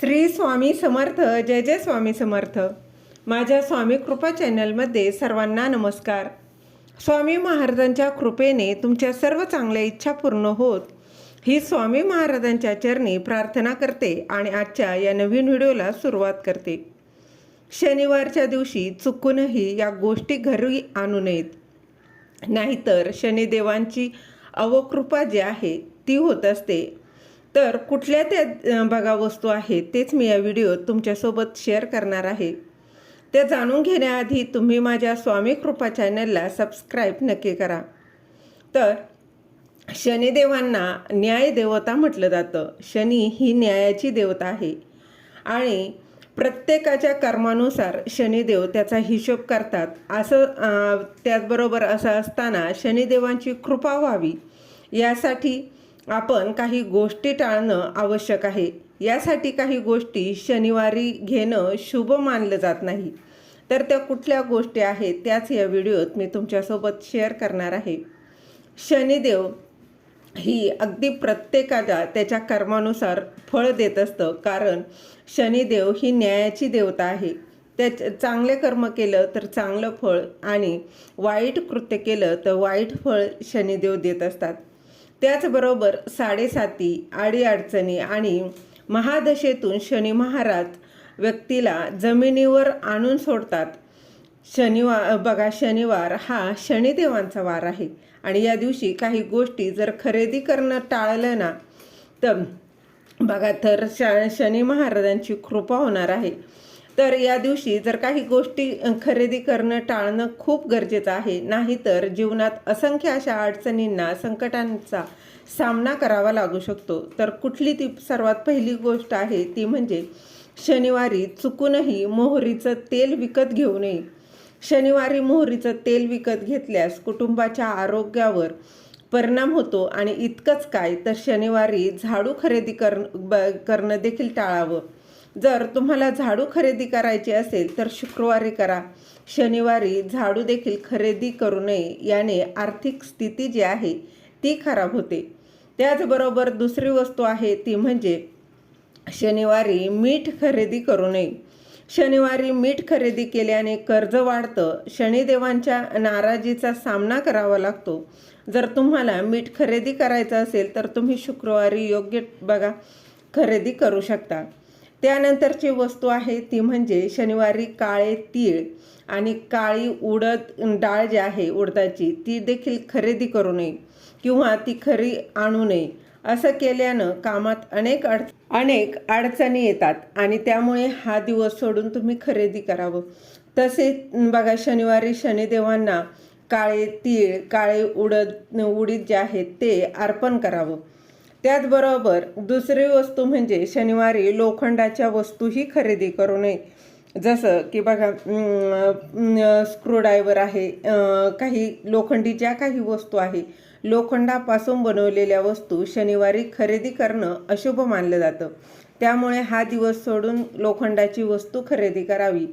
श्री स्वामी समर्थ जय जय स्वामी समर्थ. माझ्या स्वामी कृपा चॅनलमध्ये सर्वांना नमस्कार. स्वामी महाराजांच्या कृपेने तुमच्या सर्व चांगल्या इच्छा पूर्ण होत. ही स्वामी महाराजांच्या चरणी प्रार्थना करते आणि आजच्या या नवीन व्हिडिओला सुरुवात करते. शनिवारच्या दिवशी चुकूनही या गोष्टी घरी आणू नयेत. नाहीतर शनिदेवांची अवकृपा जी आहे ती होत असते. तर कुठल्या त्या बघा वस्तू आहेत तेच मी या व्हिडिओत तुमच्यासोबत शेअर करणार आहे. ते जाणून घेण्याआधी तुम्ही माझ्या स्वामी कृपा चॅनलला सबस्क्राईब नक्की करा. तर शनिदेवांना न्याय देवता म्हटलं जातं. शनी ही न्यायाची देवता आहे. आणि प्रत्येकाच्या कर्मानुसार शनिदेव त्याचा हिशोब करतात. असं त्याचबरोबर असं असताना शनिदेवांची कृपा व्हावी. यासाठी आपण काही गोष्टी टाळणं आवश्यक आहे. यासाठी काही गोष्टी शनिवारी घेणं शुभ मानलं जात नाही. तर त्या कुठल्या गोष्टी आहेत त्याच या व्हिडिओत मी तुमच्यासोबत शेअर करणार आहे. शनिदेव ही अगदी प्रत्येकाला त्याच्या कर्मानुसार फळ देत असतं. कारण शनिदेव ही न्यायाची देवता आहे. त्या चांगले कर्म केलं तर चांगलं फळ आणि वाईट कृत्य केलं तर वाईट फळ शनिदेव देत असतात. त्याचबरोबर साडेसाती अडीअडचणी आणि महादशेतून शनी महाराज व्यक्तीला जमिनीवर आणून सोडतात. शनिवार बघा शनिवार हा शनिदेवांचा वार आहे. आणि या दिवशी काही गोष्टी जर खरेदी करणं टाळलं ना तर बघा तर श शनी महाराजांची कृपा होणार आहे. तर या दिवशी जर काही गोष्टी खरेदी करणं टाळणं खूप गरजेचं आहे. नाहीतर जीवनात असंख्य अशा अडचणींना संकटांचा सामना करावा लागू शकतो. तर कुठली ती सर्वात पहिली गोष्ट आहे ती म्हणजे शनिवारी चुकूनही मोहरीचं तेल विकत घेऊ नये. शनिवारी मोहरीचं तेल विकत घेतल्यास कुटुंबाच्या आरोग्यावर परिणाम होतो आणि इतकंच काय तर शनिवारी झाडू खरेदी कर ब करणं देखील टाळावं. जर तुम्हाला झाडू खरेदी करायची असेल तर शुक्रवारी करा. शनिवारी झाडू देखील खरेदी करू नये याने आर्थिक स्थिती जी आहे ती खराब होते. त्याचबरोबर दुसरी वस्तू आहे ती म्हणजे शनिवारी मीठ खरेदी करू नये. शनिवारी मीठ खरेदी केल्याने कर्ज वाढतं शनिदेवांच्या नाराजीचा सामना करावा लागतो. जर तुम्हाला मीठ खरेदी करायचं असेल तर तुम्ही शुक्रवारी योग्य बघा खरेदी करू शकता. त्यानंतरची वस्तू आहे ती म्हणजे शनिवारी काळे तीळ आणि काळी उडद डाळ जी आहे उडदाची ती देखील खरेदी करू नये किंवा ती खरी आणू नये. असं केल्यानं कामात अनेक अड अनेक अडचणी येतात आणि त्यामुळे हा दिवस सोडून तुम्ही खरेदी करावं. तसेच बघा शनिवारी शनिदेवांना काळे तीळ काळे उडद उडीद जे आहेत ते अर्पण करावं. त्याचबरोबर दुसरी वस्तू म्हणजे शनिवारी लोखंडाच्या वस्तूही खरेदी करू नये. जसं की बघा स्क्रूड्रायव्हर आहे काही लोखंडीच्या काही वस्तू आहे लोखंडापासून बनवलेल्या वस्तू शनिवारी खरेदी करणं अशुभ मानलं जातं. त्यामुळे हा दिवस सोडून लोखंडाची वस्तू खरेदी करावी.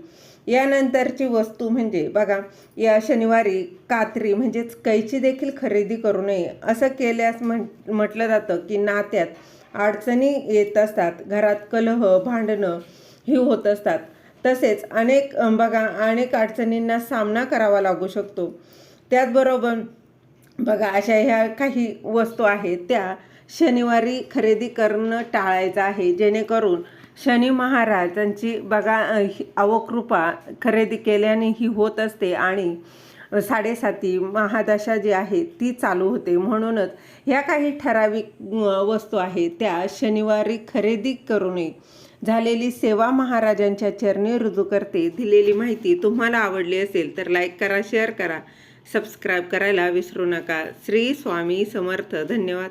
यानंतरची वस्तू म्हणजे बघा या शनिवारी कात्री म्हणजेच कैची देखील खरेदी करू नये असं केल्यास म्हण म्हटलं जातं की नात्यात अडचणी येत असतात घरात कलह भांडणं ही होत असतात. तसेच अनेक बघा अनेक अडचणींना सामना करावा लागू शकतो. त्याचबरोबर बघा अशा ह्या काही वस्तू आहेत त्या शनिवारी खरेदी करणं टाळायचं आहे जेणेकरून शनी महाराजांची बघा ही अवकृपा खरेदी केल्याने ही होत असते आणि साडेसाती महादशा जी आहे ती चालू होते. म्हणूनच ह्या काही ठराविक वस्तू आहेत त्या शनिवारी खरेदी करू नये. झालेली सेवा महाराजांच्या चरणी रुजू करते. दिलेली माहिती तुम्हाला आवडली असेल तर लाईक करा शेअर करा सबस्क्राईब करायला विसरू नका. श्री स्वामी समर्थ. धन्यवाद.